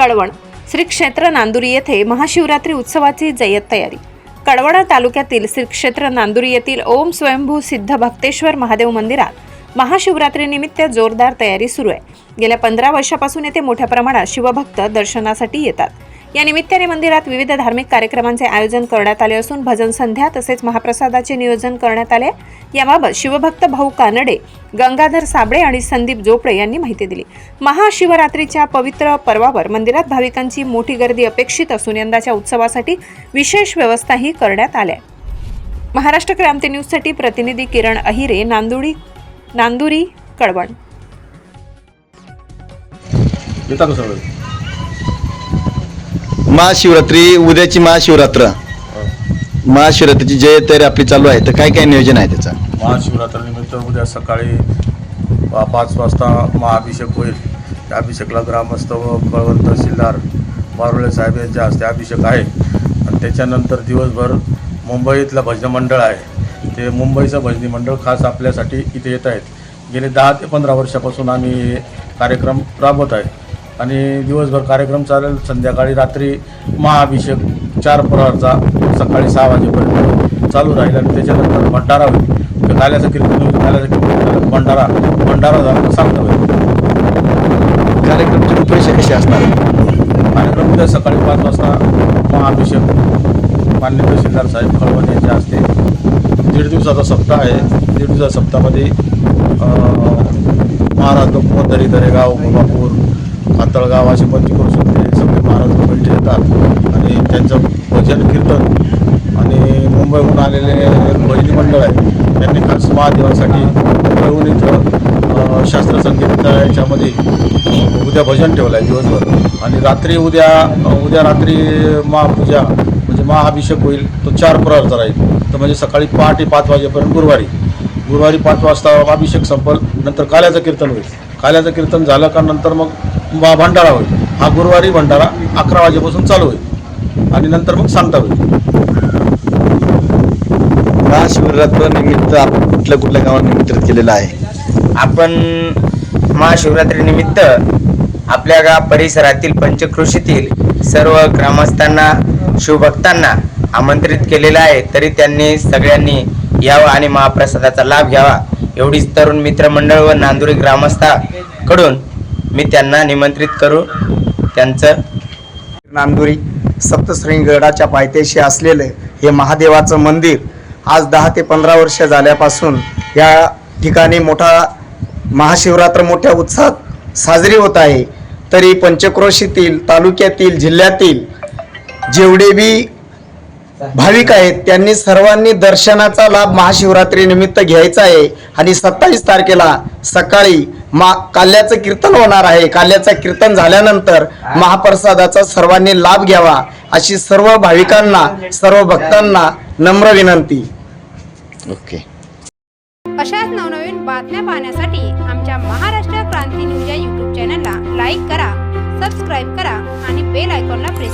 कळवण श्री क्षेत्र नांदुरी येथे महाशिवरात्री उत्सवाची जय्यत तयारी. कडवणा तालुक्यातील श्री क्षेत्र नांदुरी येथील ओम स्वयंभू सिद्ध भक्तेश्वर महादेव मंदिरात महाशिवरात्रीनिमित्त जोरदार तयारी सुरू आहे. गेल्या पंधरा वर्षापासून येथे मोठ्या प्रमाणात शिवभक्त दर्शनासाठी येतात. या निमित्ताने मंदिरात विविध धार्मिक कार्यक्रमांचे आयोजन करण्यात आले असून भजन संध्या तसेच महाप्रसादाचे नियोजन करण्यात आले. याबाबत शिवभक्त भाऊ कानडे गंगाधर साबळे आणि संदीप जोपडे यांनी माहिती दिली. महाशिवरात्रीच्या पवित्र पर्वावर मंदिरात भाविकांची मोठी गर्दी अपेक्षित असून यंदाच्या उत्सवासाठी विशेष व्यवस्थाही करण्यात आल्या. महाराष्ट्र क्रांती न्यूजसाठी प्रतिनिधी किरण अहिरे नांदुरी नांदुरी कळवण. सगळं? महाशिवरात्री उद्याची महाशिवरात्र. महाशिवरात्रीची जय तयारी आपली चालू आहे. तर काय काय नियोजन आहे त्याचं? महाशिवरात्रीनिमित्त उद्या सकाळी पा- पाच वाजता महाअभिषेक होईल. त्या अभिषेकला ग्रामस्थ व कळवण तहसीलदार बारोळे साहेब यांच्या हस्ते अभिषेक आहे. आणि त्याच्यानंतर दिवसभर मुंबईतलं भजन मंडळ आहे. ते मुंबईचं भजनी मंडळ खास आपल्यासाठी इथे येत आहेत. गेले दहा ते पंधरा वर्षापासून आम्ही हे कार्यक्रम राबवत आहे. आणि दिवसभर कार्यक्रम चालेल. संध्याकाळी रात्री महाअभिषेक चार प्रहारचा सकाळी सहा वाजेपर्यंत चालू राहील आणि त्याच्यानंतर भंडारा होईल. ते काल्याचं कीर्तन होईल काल्याचं कीर्तन झालं भंडारा भंडारा झाला सांगता होईल. कार्यक्रमची रूपरेषा कशी असणार? कार्यक्रम उद्या सकाळी पाच वाजता महाअभिषेक मान्य तहसीलदार साहेब कळवण यांच्या हस्ते. दीड दिवसाचा सप्ताह आहे. दीड दिवसाच्या सप्ताहामध्ये महाराज मोदरी दरेगाव गोबापूर कातळगाव असे पंचक्रोश ते सगळे महाराज लोक इथे येतात. आणि त्यांचं भजन कीर्तन आणि मुंबईहून आलेले भजनी मंडळ आहे. त्यांनी खास महादेवासाठी कळवून इथं शास्त्र शास्त्रसंगीत याच्यामध्ये उद्या भजन ठेवलं आहे दिवसभर. आणि रात्री उद्या उद्या रात्री महापूजा म्हणजे महाअभिषेक होईल. तो चार प्रहरचा राहील. तर म्हणजे सकाळी पहाटे पाच वाजेपर्यंत गुरुवारी. गुरुवारी पाच वाजता अभिषेक संपल नंतर काल्याचं कीर्तन होईल. काल्याचं कीर्तन झालं का नंतर मग भा- भंडारा होईल. हा गुरुवारी भंडारा अकरा वाजेपासून चालू होईल. आणि नंतर मग सांगता होईल. महाशिवरात्र निमित्त आपण कुठल्या कुठल्या गावात निमंत्रित केलेलं आहे? आपण महाशिवरात्रीनिमित्त आपल्या गाव परिसरातील पंचकृषीतील सर्व ग्रामस्थांना शिवभक्तांना आमंत्रित केलेलं आहे. तरी त्यांनी सगळ्यांनी यावं आणि महाप्रसादाचा लाभ घ्यावा. एवढीच तरुण मित्रमंडळ व नांदुरी ग्रामस्थाकडून मी त्यांना निमंत्रित करू. त्यांचं नांदुरी सप्तशृंगगडाच्या पायथ्याशी असलेलं हे महादेवाचं मंदिर आज दहा ते पंधरा वर्ष झाल्यापासून या ठिकाणी मोठा महाशिवरात्र मोठ्या उत्साहात साजरी होत आहे. तरी पंचक्रोशीतील तालुक्यातील जिल्ह्यातील जेवढे बी भाविक आहेत त्यांनी सर्वांनी दर्शनाचा लाभ महाशिवरात्री निमित्त घ्यायचा आहे. आणि सत्तावीस तारखेला सकाळी मा काल्याचं कीर्तन होणार आहे. काल्याचं कीर्तन झाल्यानंतर महाप्रसादाचा सर्वांनी लाभ घ्यावा अशी सर्व भाविकांना सर्व भक्तांना नम्र विनंती. ओके. अशाच नवनवीन बातम्या पाहण्यासाठी आमच्या महाराष्ट्र क्रांती न्यूज या यूट्यूब चॅनलला लाईक करा सबस्क्राईब करा आणि बेल आयकॉनला प्रेस